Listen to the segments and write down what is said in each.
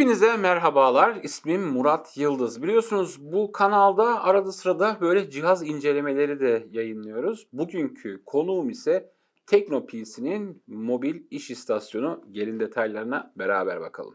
Hepinize merhabalar. İsmim Murat Yıldız. Biliyorsunuz bu kanalda arada sırada böyle cihaz incelemeleri de yayınlıyoruz. Bugünkü konuğum ise Teknopi'sinin mobil iş istasyonu. Gelin detaylarına beraber bakalım.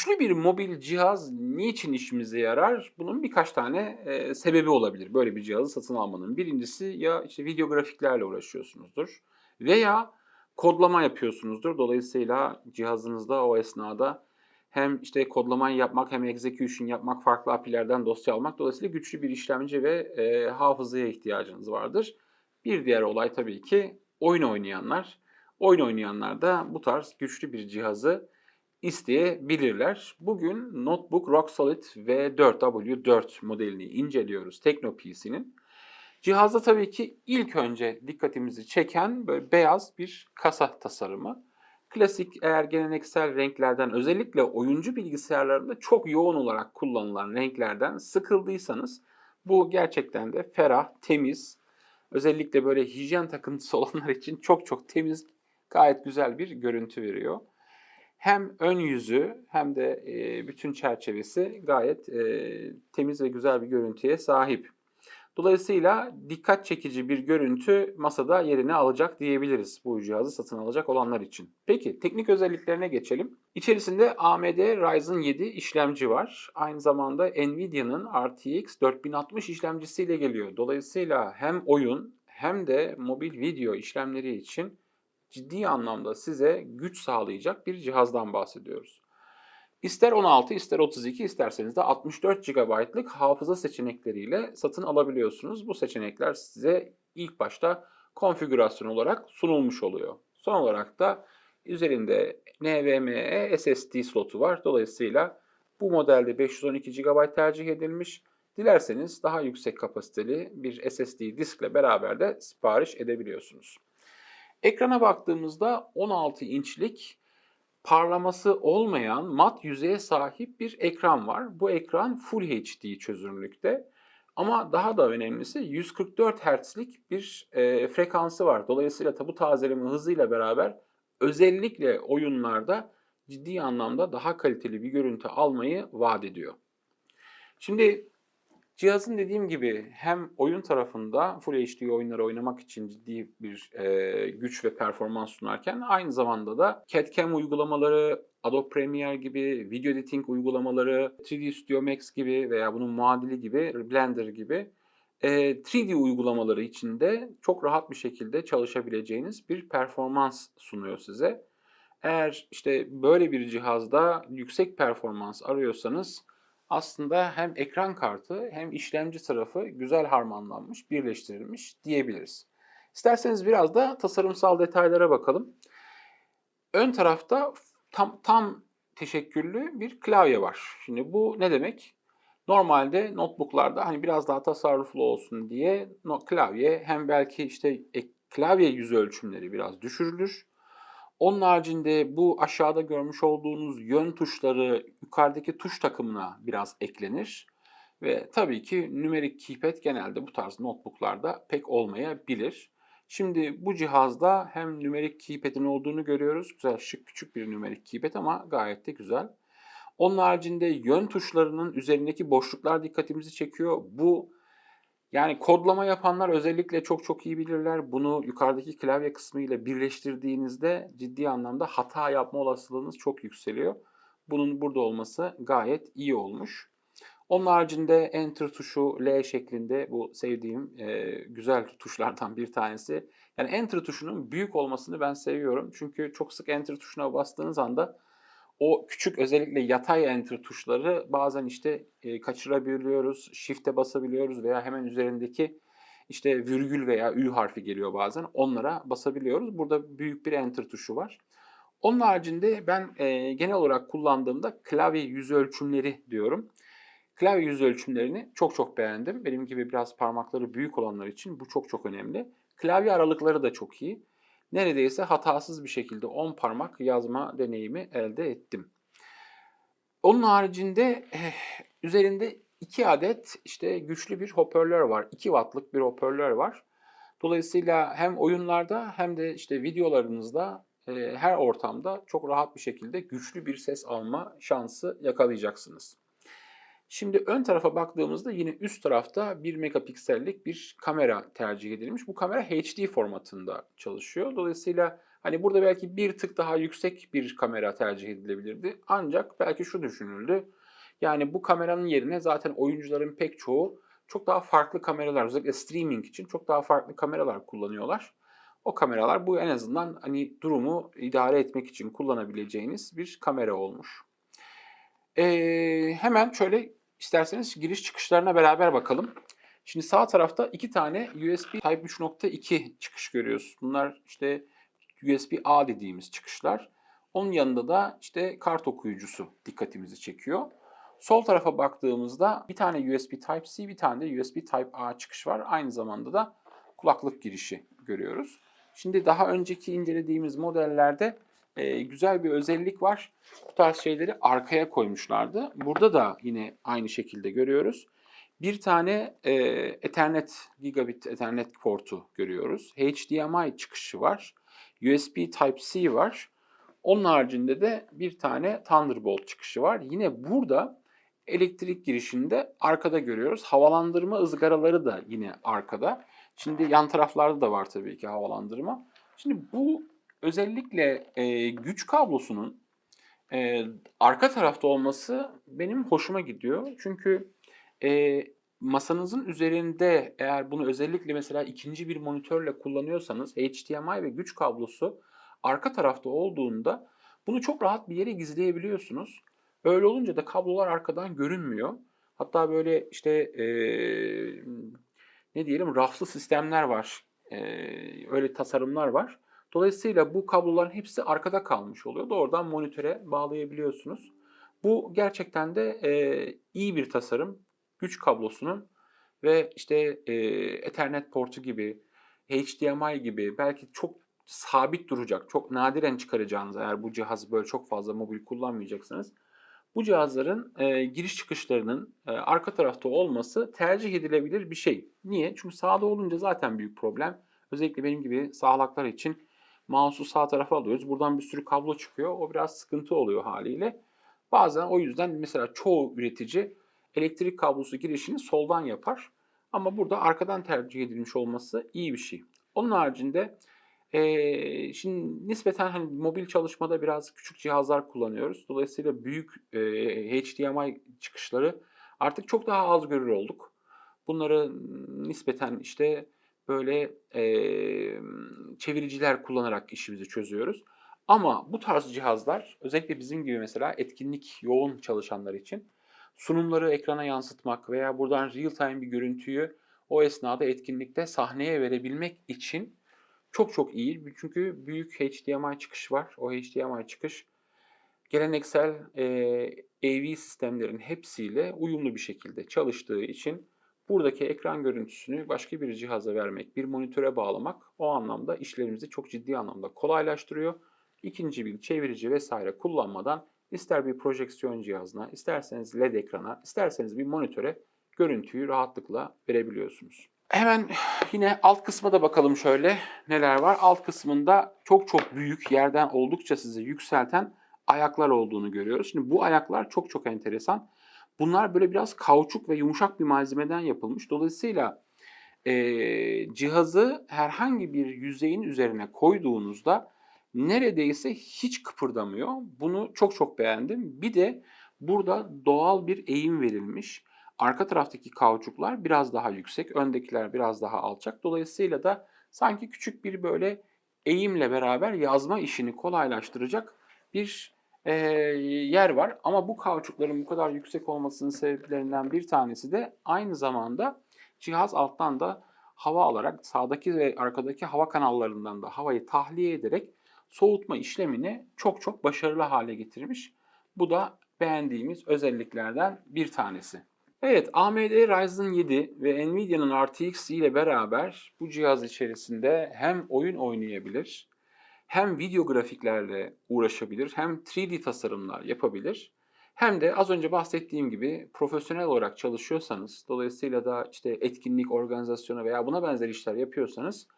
Güçlü bir mobil cihaz niçin işimize yarar? Bunun birkaç tane e, sebebi olabilir böyle bir cihazı satın almanın. Birincisi ya işte video grafiklerle uğraşıyorsunuzdur veya kodlama yapıyorsunuzdur. Dolayısıyla cihazınızda o esnada hem işte kodlamayı yapmak hem execution yapmak, farklı API'lerden dosya almak dolayısıyla güçlü bir işlemci ve e, hafızaya ihtiyacınız vardır. Bir diğer olay tabii ki oyun oynayanlar. Oyun oynayanlar da bu tarz güçlü bir cihazı isteyebilirler. Bugün Notebook Rock Solid V4W4 modelini inceliyoruz TeknoPC'nin. Cihazda tabii ki ilk önce dikkatimizi çeken böyle beyaz bir kasa tasarımı. Klasik eğer geleneksel renklerden özellikle oyuncu bilgisayarlarında çok yoğun olarak kullanılan renklerden sıkıldıysanız bu gerçekten de ferah, temiz, özellikle böyle hijyen takıntısı olanlar için çok çok temiz, gayet güzel bir görüntü veriyor hem ön yüzü hem de e, bütün çerçevesi gayet e, temiz ve güzel bir görüntüye sahip. Dolayısıyla dikkat çekici bir görüntü masada yerini alacak diyebiliriz bu cihazı satın alacak olanlar için. Peki teknik özelliklerine geçelim. İçerisinde AMD Ryzen 7 işlemci var. Aynı zamanda Nvidia'nın RTX 4060 işlemcisiyle geliyor. Dolayısıyla hem oyun hem de mobil video işlemleri için ciddi anlamda size güç sağlayacak bir cihazdan bahsediyoruz. İster 16, ister 32, isterseniz de 64 GB'lık hafıza seçenekleriyle satın alabiliyorsunuz. Bu seçenekler size ilk başta konfigürasyon olarak sunulmuş oluyor. Son olarak da üzerinde NVMe SSD slotu var. Dolayısıyla bu modelde 512 GB tercih edilmiş. Dilerseniz daha yüksek kapasiteli bir SSD diskle beraber de sipariş edebiliyorsunuz. Ekrana baktığımızda 16 inçlik parlaması olmayan mat yüzeye sahip bir ekran var. Bu ekran Full HD çözünürlükte. Ama daha da önemlisi 144 Hz'lik bir e, frekansı var. Dolayısıyla tabu tazeleme hızıyla beraber özellikle oyunlarda ciddi anlamda daha kaliteli bir görüntü almayı vaat ediyor. Şimdi Cihazın dediğim gibi hem oyun tarafında Full HD oyunları oynamak için ciddi bir e, güç ve performans sunarken aynı zamanda da CAD-CAM uygulamaları, Adobe Premiere gibi, video editing uygulamaları, 3D Studio Max gibi veya bunun muadili gibi, Blender gibi e, 3D uygulamaları içinde çok rahat bir şekilde çalışabileceğiniz bir performans sunuyor size. Eğer işte böyle bir cihazda yüksek performans arıyorsanız aslında hem ekran kartı hem işlemci tarafı güzel harmanlanmış, birleştirilmiş diyebiliriz. İsterseniz biraz da tasarımsal detaylara bakalım. Ön tarafta tam, tam teşekküllü bir klavye var. Şimdi bu ne demek? Normalde notebooklarda hani biraz daha tasarruflu olsun diye klavye hem belki işte klavye yüz ölçümleri biraz düşürülür onun haricinde bu aşağıda görmüş olduğunuz yön tuşları yukarıdaki tuş takımına biraz eklenir. Ve tabii ki nümerik keypad genelde bu tarz notebooklarda pek olmayabilir. Şimdi bu cihazda hem nümerik keypad'in olduğunu görüyoruz. Güzel şık küçük bir nümerik keypad ama gayet de güzel. Onun haricinde yön tuşlarının üzerindeki boşluklar dikkatimizi çekiyor. Bu yani kodlama yapanlar özellikle çok çok iyi bilirler. Bunu yukarıdaki klavye kısmı ile birleştirdiğinizde ciddi anlamda hata yapma olasılığınız çok yükseliyor. Bunun burada olması gayet iyi olmuş. Onun haricinde Enter tuşu L şeklinde bu sevdiğim e, güzel tuşlardan bir tanesi. Yani Enter tuşunun büyük olmasını ben seviyorum. Çünkü çok sık Enter tuşuna bastığınız anda o küçük özellikle yatay enter tuşları bazen işte e, kaçırabiliyoruz, shift'e basabiliyoruz veya hemen üzerindeki işte virgül veya ü harfi geliyor bazen. Onlara basabiliyoruz. Burada büyük bir enter tuşu var. Onun haricinde ben e, genel olarak kullandığımda klavye yüz ölçümleri diyorum. Klavye yüz ölçümlerini çok çok beğendim. Benim gibi biraz parmakları büyük olanlar için bu çok çok önemli. Klavye aralıkları da çok iyi neredeyse hatasız bir şekilde 10 parmak yazma deneyimi elde ettim. Onun haricinde eh, üzerinde 2 adet işte güçlü bir hoparlör var. 2 wattlık bir hoparlör var. Dolayısıyla hem oyunlarda hem de işte videolarınızda e, her ortamda çok rahat bir şekilde güçlü bir ses alma şansı yakalayacaksınız. Şimdi ön tarafa baktığımızda yine üst tarafta 1 megapiksellik bir kamera tercih edilmiş. Bu kamera HD formatında çalışıyor. Dolayısıyla hani burada belki bir tık daha yüksek bir kamera tercih edilebilirdi. Ancak belki şu düşünüldü. Yani bu kameranın yerine zaten oyuncuların pek çoğu çok daha farklı kameralar özellikle streaming için çok daha farklı kameralar kullanıyorlar. O kameralar bu en azından hani durumu idare etmek için kullanabileceğiniz bir kamera olmuş. Ee, hemen şöyle isterseniz giriş çıkışlarına beraber bakalım. Şimdi sağ tarafta iki tane USB Type 3.2 çıkış görüyoruz. Bunlar işte USB A dediğimiz çıkışlar. Onun yanında da işte kart okuyucusu dikkatimizi çekiyor. Sol tarafa baktığımızda bir tane USB Type-C, bir tane de USB Type-A çıkış var. Aynı zamanda da kulaklık girişi görüyoruz. Şimdi daha önceki incelediğimiz modellerde e, güzel bir özellik var. Bu tarz şeyleri arkaya koymuşlardı. Burada da yine aynı şekilde görüyoruz. Bir tane e, Ethernet, Gigabit Ethernet portu görüyoruz. HDMI çıkışı var. USB Type-C var. Onun haricinde de bir tane Thunderbolt çıkışı var. Yine burada elektrik girişinde arkada görüyoruz. Havalandırma ızgaraları da yine arkada. Şimdi yan taraflarda da var tabii ki havalandırma. Şimdi bu özellikle e, güç kablosunun e, arka tarafta olması benim hoşuma gidiyor. Çünkü e, masanızın üzerinde eğer bunu özellikle mesela ikinci bir monitörle kullanıyorsanız HDMI ve güç kablosu arka tarafta olduğunda bunu çok rahat bir yere gizleyebiliyorsunuz. Öyle olunca da kablolar arkadan görünmüyor. Hatta böyle işte e, ne diyelim raflı sistemler var. E, öyle tasarımlar var. Dolayısıyla bu kabloların hepsi arkada kalmış oluyor. Doğrudan monitöre bağlayabiliyorsunuz. Bu gerçekten de e, iyi bir tasarım. Güç kablosunun ve işte e, Ethernet portu gibi, HDMI gibi belki çok sabit duracak, çok nadiren çıkaracağınız eğer bu cihazı böyle çok fazla mobil kullanmayacaksanız bu cihazların e, giriş çıkışlarının e, arka tarafta olması tercih edilebilir bir şey. Niye? Çünkü sağda olunca zaten büyük problem. Özellikle benim gibi sağlaklar için mouse'u sağ tarafa alıyoruz. Buradan bir sürü kablo çıkıyor. O biraz sıkıntı oluyor haliyle. Bazen o yüzden mesela çoğu üretici elektrik kablosu girişini soldan yapar. Ama burada arkadan tercih edilmiş olması iyi bir şey. Onun haricinde e, şimdi nispeten hani mobil çalışmada biraz küçük cihazlar kullanıyoruz. Dolayısıyla büyük e, HDMI çıkışları artık çok daha az görür olduk. Bunları nispeten işte böyle e, çeviriciler kullanarak işimizi çözüyoruz. Ama bu tarz cihazlar özellikle bizim gibi mesela etkinlik yoğun çalışanlar için sunumları ekrana yansıtmak veya buradan real time bir görüntüyü o esnada etkinlikte sahneye verebilmek için çok çok iyi. Çünkü büyük HDMI çıkış var. O HDMI çıkış geleneksel e, AV sistemlerin hepsiyle uyumlu bir şekilde çalıştığı için buradaki ekran görüntüsünü başka bir cihaza vermek, bir monitöre bağlamak o anlamda işlerimizi çok ciddi anlamda kolaylaştırıyor. İkinci bir çevirici vesaire kullanmadan ister bir projeksiyon cihazına, isterseniz LED ekrana, isterseniz bir monitöre görüntüyü rahatlıkla verebiliyorsunuz. Hemen yine alt kısma da bakalım şöyle neler var. Alt kısmında çok çok büyük yerden oldukça sizi yükselten ayaklar olduğunu görüyoruz. Şimdi bu ayaklar çok çok enteresan. Bunlar böyle biraz kauçuk ve yumuşak bir malzemeden yapılmış. Dolayısıyla e, cihazı herhangi bir yüzeyin üzerine koyduğunuzda neredeyse hiç kıpırdamıyor. Bunu çok çok beğendim. Bir de burada doğal bir eğim verilmiş. Arka taraftaki kauçuklar biraz daha yüksek, öndekiler biraz daha alçak. Dolayısıyla da sanki küçük bir böyle eğimle beraber yazma işini kolaylaştıracak bir e, yer var. Ama bu kauçukların bu kadar yüksek olmasının sebeplerinden bir tanesi de aynı zamanda cihaz alttan da hava alarak sağdaki ve arkadaki hava kanallarından da havayı tahliye ederek soğutma işlemini çok çok başarılı hale getirmiş. Bu da beğendiğimiz özelliklerden bir tanesi. Evet, AMD Ryzen 7 ve Nvidia'nın RTX ile beraber bu cihaz içerisinde hem oyun oynayabilir, hem video grafiklerle uğraşabilir, hem 3D tasarımlar yapabilir, Hem de az önce bahsettiğim gibi profesyonel olarak çalışıyorsanız, dolayısıyla da işte etkinlik organizasyonu veya buna benzer işler yapıyorsanız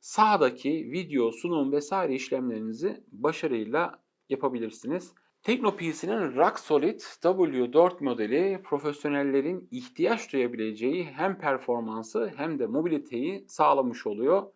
sahadaki video, sunum vesaire işlemlerinizi başarıyla yapabilirsiniz. TeknoPC'nin Rock Solid W4 modeli profesyonellerin ihtiyaç duyabileceği hem performansı hem de mobiliteyi sağlamış oluyor.